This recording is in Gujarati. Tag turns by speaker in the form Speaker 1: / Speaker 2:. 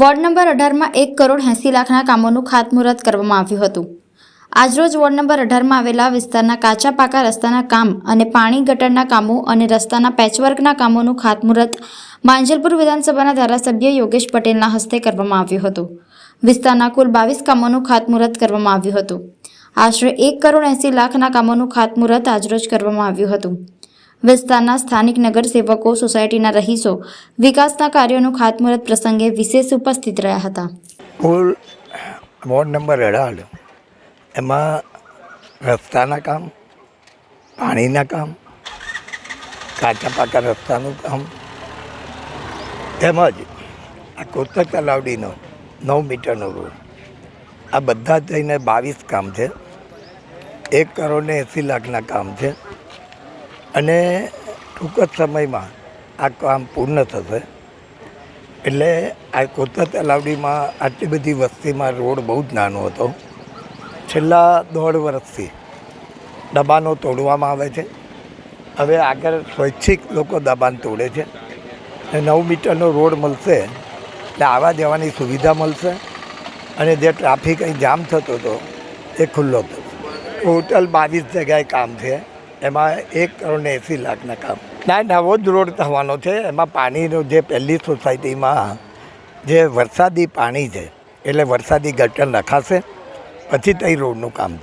Speaker 1: વોર્ડ નંબર અઢારમાં એક કરોડ એંસી લાખના કામોનું ખાતમુહૂર્ત કરવામાં આવ્યું હતું. આજરોજ વોર્ડ નંબર અઢારમાં આવેલા વિસ્તારના કાચા પાકા રસ્તાના કામ અને પાણી ગટરના કામો અને રસ્તાના પેચવર્કના કામોનું ખાતમુહૂર્ત માંજલપુર વિધાનસભાના ધારાસભ્ય યોગેશ પટેલના હસ્તે કરવામાં આવ્યું હતું. વિસ્તારના કુલ બાવીસ કામોનું ખાતમુહૂર્ત કરવામાં આવ્યું હતું. આશરે એક કરોડ એંસી લાખના કામોનું ખાતમુહૂર્ત આજરોજ કરવામાં આવ્યું હતું. વિસ્તારના સ્થાનિક નગરસેવકો, સોસાયટીના રહીશો વિકાસના કાર્યોનું ખાતમુહૂર્ત પ્રસંગે વિશેષ ઉપસ્થિત રહ્યા હતા.
Speaker 2: કુલ વોર્ડ નંબર અઢાર. એમાં રસ્તાના કામ, પાણીના કામ, કાચા પાકા રસ્તાનું કામ, તેમજ આ કોતક તલાવડીનો નવ મીટરનો રોડ. આ બધા થઈને બાવીસ કામ છે. એક કરોડ ને એંસી લાખના કામ છે. અને ટૂંક જ સમયમાં આ કામ પૂર્ણ થશે. એટલે આ કોતર તલાવડીમાં આટલી બધી વસ્તીમાં રોડ બહુ જ નાનો હતો. છેલ્લા દોઢ વર્ષથી દબાણો તોડવામાં આવે છે. હવે આગળ સ્વૈચ્છિક લોકો દબાણ તોડે છે. અને નવ મીટરનો રોડ મળશે એટલે આવવા જવાની સુવિધા મળશે. અને જે ટ્રાફિક અહીં જામ થતો હતો, એ ખુલ્લો થશે ટોટલ બાવીસ જગ્યાએ કામ છે. એમાં એક કરોડ એંસી લાખના કામ. ના નવો જ રોડ થવાનો છે. એમાં પાણીનો જે પહેલી સોસાયટીમાં જે વરસાદી પાણી છે, એટલે વરસાદી ગટર નખાશે, પછી તઈ રોડનું કામ